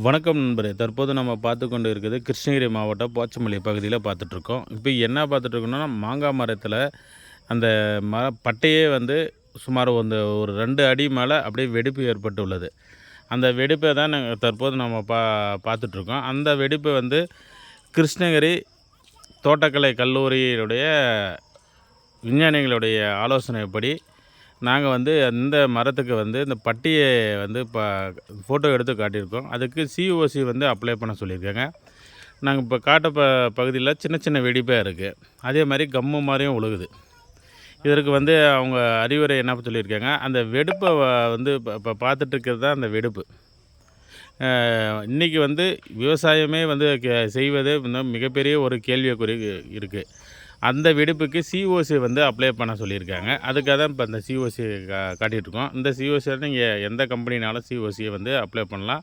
வணக்கம் நண்பரே. தற்போது நம்ம பார்த்து கொண்டு இருக்குது கிருஷ்ணகிரி மாவட்டம் போச்சமல்லி பகுதியில் பார்த்துட்ருக்கோம். இப்போ என்ன பார்த்துட்ருக்கோம்னா மாங்காய் மரத்தில் அந்த மர பட்டையே வந்து சுமார் வந்து ஒரு ரெண்டு அடி மேலே அப்படியே வெடிப்பு ஏற்பட்டுள்ளது. அந்த வெடிப்பை தான் நாங்கள் தற்போது நம்ம பா பார்த்துட்ருக்கோம். அந்த வெடிப்பு வந்து கிருஷ்ணகிரி தோட்டக்கலை கல்லூரியினுடைய விஞ்ஞானிகளுடைய ஆலோசனைப்படி நாங்கள் வந்து அந்த மரத்துக்கு வந்து இந்த பட்டியை வந்து இப்போ ஃபோட்டோ எடுத்து காட்டியிருக்கோம். அதுக்கு சிஓசி வந்து அப்ளை பண்ண சொல்லியிருக்காங்க. நாங்கள் இப்போ காட்ட ப பகுதியில் சின்ன சின்ன வெடிப்பாக இருக்குது அதே மாதிரி கம்மு மாதிரியும் உழுகுது. இதற்கு வந்து அவங்க அறிவுரை என்ன சொல்லியிருக்காங்க? அந்த வெடுப்பை வந்து இப்போ இப்போ பார்த்துட்ருக்கிறது தான் அந்த வெடுப்பு. இன்றைக்கி வந்து விவசாயமே வந்து கே- செய்வது இன்னும் மிகப்பெரிய ஒரு கேள்விக்குறி இருக்குது அந்த வெடிப்புக்கு சிஓசி வந்து அப்ளை பண்ண சொல்லியிருக்காங்க. அதுக்காக தான் இப்போ இந்த சிஓசி கா காட்டிகிட்ருக்கோம் இந்த சிஓசி நீங்கள் எந்த கம்பெனினாலும் சிஓசியை வந்து அப்ளை பண்ணலாம்.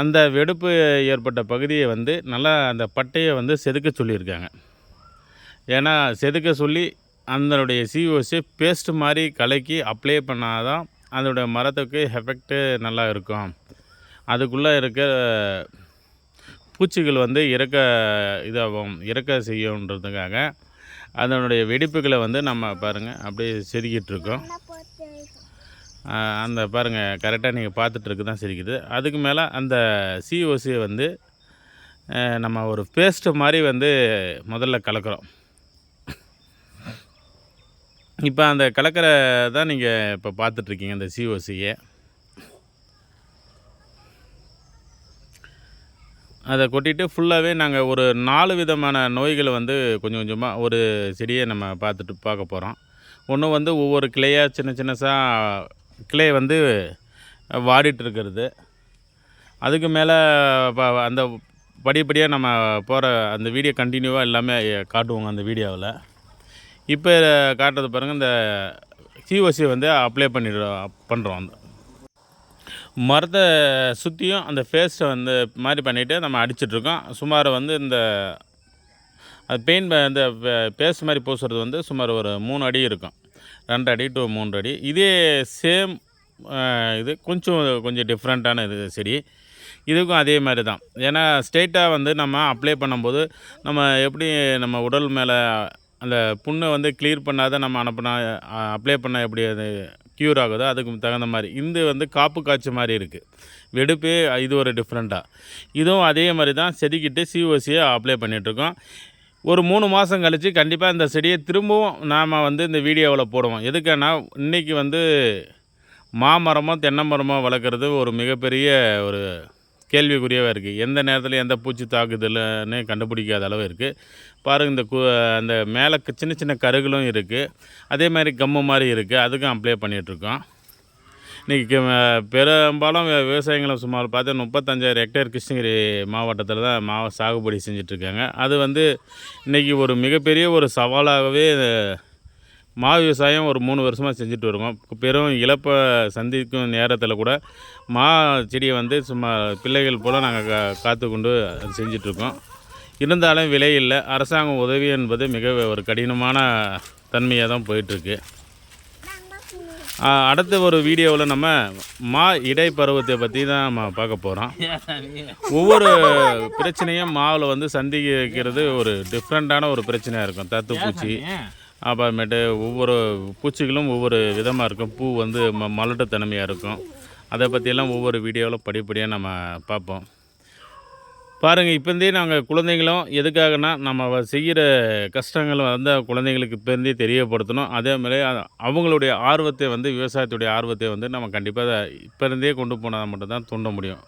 அந்த வெடிப்பு ஏற்பட்ட பகுதியை வந்து நல்லா அந்த பட்டையை வந்து செதுக்க சொல்லியிருக்காங்க. ஏன்னா செதுக்க சொல்லி அதனுடைய சிஓசி பேஸ்ட் மாதிரி கலக்கி அப்ளை பண்ணாதான் அதனுடைய மரத்துக்கு எஃபெக்ட்டு நல்லா இருக்கும். அதுக்குள்ளே இருக்க பூச்சிகள் வந்து இறக்க இதாகும் இறக்க செய்யுன்றதுக்காக அதனுடைய வெடிப்புகளை வந்து நம்ம பாருங்கள் அப்படியே செதுக்கிட்டு இருக்கோம். அந்த பாருங்கள் கரெக்டாக நீங்கள் பார்த்துட்ருக்கு தான் சிரிக்குது. அதுக்கு மேலே அந்த சிஓசியை வந்து நம்ம ஒரு பேஸ்ட்டு மாதிரி வந்து முதல்ல கலக்கிறோம். இப்போ அந்த கலக்கிற தான் நீங்கள் இப்போ பார்த்துட்ருக்கீங்க அந்த சிஓசியை அதை கொட்டிட்டு ஃபுல்லாகவே நாங்கள் ஒரு நாலு விதமான நோய்களை வந்து கொஞ்சம் கொஞ்சமாக ஒரு செடியை நம்ம பார்த்துட்டு பார்க்க போகிறோம் ஒன்று வந்து ஒவ்வொரு கிளையாக சின்ன சின்னசாக கிளை வந்து வாடிட்டுருக்கிறது அதுக்கு மேலே ப- அந்த படிப்படியாக நம்ம போகிற அந்த வீடியோ கண்டினியூவாக எல்லாமே காட்டுவோங்க அந்த வீடியோவில். இப்போ காட்டுறது பாருங்கள் இந்த சிஓசி வந்து அப்ளை பண்ணிடுறோம் பண்ணுறோம் அந்த மரத்தை சுற்றியும் அந்த ஃபேஸ்ட்டை வந்து மாதிரி பண்ணிவிட்டு நம்ம அடிச்சிட்ருக்கோம். சுமார் வந்து இந்த அது பெயிண்ட் இந்த பேஸ்ட் மாதிரி பூசுறது வந்து சுமார் ஒரு மூணு அடி இருக்கும். ரெண்டு அடி டு மூன்று அடி. இதே சேம் இது கொஞ்சம் கொஞ்சம் டிஃப்ரெண்ட்டான இது செடி. இதுக்கும் அதே மாதிரி தான். ஏன்னா ஸ்ட்ரெயிட்டாக வந்து நம்ம அப்ளை பண்ணும்போது நம்ம எப்படி நம்ம உடல் மேலே அந்த புண்ணை வந்து கிளியர் பண்ணாத நம்ம அனுப்பினா அப்ளை பண்ண எப்படி அது க்யூர் ஆகுதோ? அதுக்கு தகுந்த மாதிரி. இந்த வந்து காப்பு காய்ச்சி மாதிரி இருக்குது வெடுப்பே இது ஒரு டிஃப்ரெண்ட்டாக இதுவும் அதே மாதிரி தான் செதுக்கிட்டு சிஓசியை அப்ளை பண்ணிகிட்ருக்கோம் ஒரு மூணு மாதம் கழித்து கண்டிப்பாக இந்த செடியை திரும்பவும் நாம் வந்து இந்த வீடியோவில் போடுவோம். எதுக்குன்னா இன்றைக்கி வந்து மாமரமோ தென்னை மரமோ வளர்க்குறது ஒரு மிகப்பெரிய ஒரு கேள்விக்குறியாகவே இருக்குது எந்த நேரத்தில் எந்த பூச்சி தாக்குதல்னு கண்டுபிடிக்காத அளவு இருக்குது பாருங்கள் இந்த கு அந்த மேலே சின்ன சின்ன கருகளும் இருக்குது அதே மாதிரி கம்மு மாதிரி இருக்குது அதுக்கும் அப்ளை பண்ணிகிட்ருக்கோம் இன்றைக்கி பெரும்பாலும் வி- சுமார் பார்த்தா முப்பத்தஞ்சாயிரம் ஹெக்டேர் கிருஷ்ணகிரி மாவட்டத்தில் தான் மாவ சாகுபடி செஞ்சிட்ருக்காங்க அது வந்து இன்றைக்கி ஒரு மிகப்பெரிய ஒரு சவாலாகவே மா விவசாயம் ஒரு மூணு வருஷமாக செஞ்சுட்டு வருவோம் பெரும் இழப்பை சந்திக்கும் நேரத்தில் கூட மா செடியை வந்து சும்மா பிள்ளைகள் போல் நாங்கள் கா காத்து கொண்டு அது செஞ்சிட்ருக்கோம் இருந்தாலும் விலை இல்லை. அரசாங்கம் உதவி என்பது மிக ஒரு கடினமான தன்மையாக தான் போயிட்டுருக்கு. அடுத்த ஒரு வீடியோவில் நம்ம மா இடைப்பருவத்தை பற்றி தான் நம்ம பார்க்க போகிறோம் ஒவ்வொரு பிரச்சனையும் மாவில் வந்து சந்திக்கிறது ஒரு டிஃப்ரெண்ட்டான ஒரு பிரச்சனையாக இருக்கும். தத்துப்பூச்சி அப்புறமேட்டு ஒவ்வொரு பூச்சிகளும் ஒவ்வொரு விதமாக இருக்கும். பூ வந்து ம மலட்டுத்தன்மையாக இருக்கும். அதை பற்றியெல்லாம் ஒவ்வொரு வீடியோவில் படிப்படியாக நம்ம பார்ப்போம். பாருங்கள் இப்போந்தே நாங்கள் குழந்தைங்களும் எதுக்காகனா நம்ம செய்கிற கஷ்டங்கள் வந்து குழந்தைங்களுக்கு இப்போந்தே தெரியப்படுத்தணும். அதே மாதிரி அவங்களுடைய ஆர்வத்தை வந்து விவசாயத்துடைய ஆர்வத்தை வந்து நம்ம கண்டிப்பாக இப்போருந்தே கொண்டு போனால் மட்டும்தான் தூண்ட முடியும்.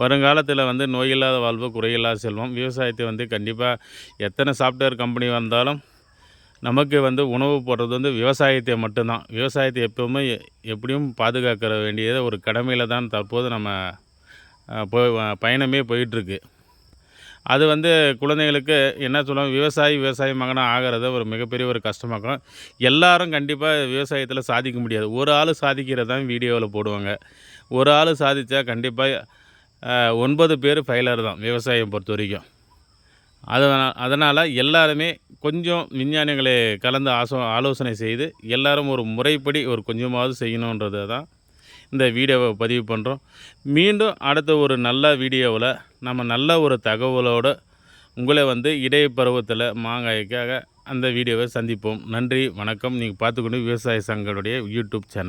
வருங்காலத்தில் வந்து நோயில்லாத வாழ்வு குறையில்லாத செல்வம். விவசாயத்தை வந்து கண்டிப்பாக எத்தனை சாஃப்ட்வேர் கம்பெனி வந்தாலும் நமக்கு வந்து உணவு போடுறது வந்து விவசாயத்தை மட்டும்தான் விவசாயத்தை எப்போவுமே எப்படியும் பாதுகாக்கிற வேண்டியது ஒரு கடமையில் தான் தற்போது நம்ம போய் பயணமே போயிட்டுருக்கு அது வந்து குழந்தைங்களுக்கு என்ன சொல்லுவாங்க விவசாயி விவசாய மகனாக ஆகிறது ஒரு மிகப்பெரிய ஒரு கஷ்டமாக்கும் எல்லாரும் கண்டிப்பாக விவசாயத்தில் சாதிக்க முடியாது. ஒரு ஆள் சாதிக்கிறது தான் வீடியோவில் போடுவாங்க. ஒரு ஆள் சாதித்தா கண்டிப்பாக ஒன்பது பேர் ஃபெயிலர் தான் விவசாயம் பொறுத்த வரைக்கும். அதனால் அதனால் எல்லாருமே கொஞ்சம் விஞ்ஞானிகளை கலந்து ஆசோ ஆலோசனை செய்து எல்லாரும் ஒரு முறைப்படி ஒரு கொஞ்சமாவது செய்யணுன்றது தான் இந்த வீடியோவை பதிவு பண்ணுறோம் மீண்டும் அடுத்த ஒரு நல்ல வீடியோவில் நம்ம நல்ல ஒரு தகவலோடு உங்களை வந்து இடைப்பருவத்தில் மாங்காய்க்காக அந்த வீடியோவை சந்திப்போம். நன்றி வணக்கம். நீங்கள் பார்த்துக்கொண்டு விவசாய சங்கங்களுடைய யூடியூப் சேனல்.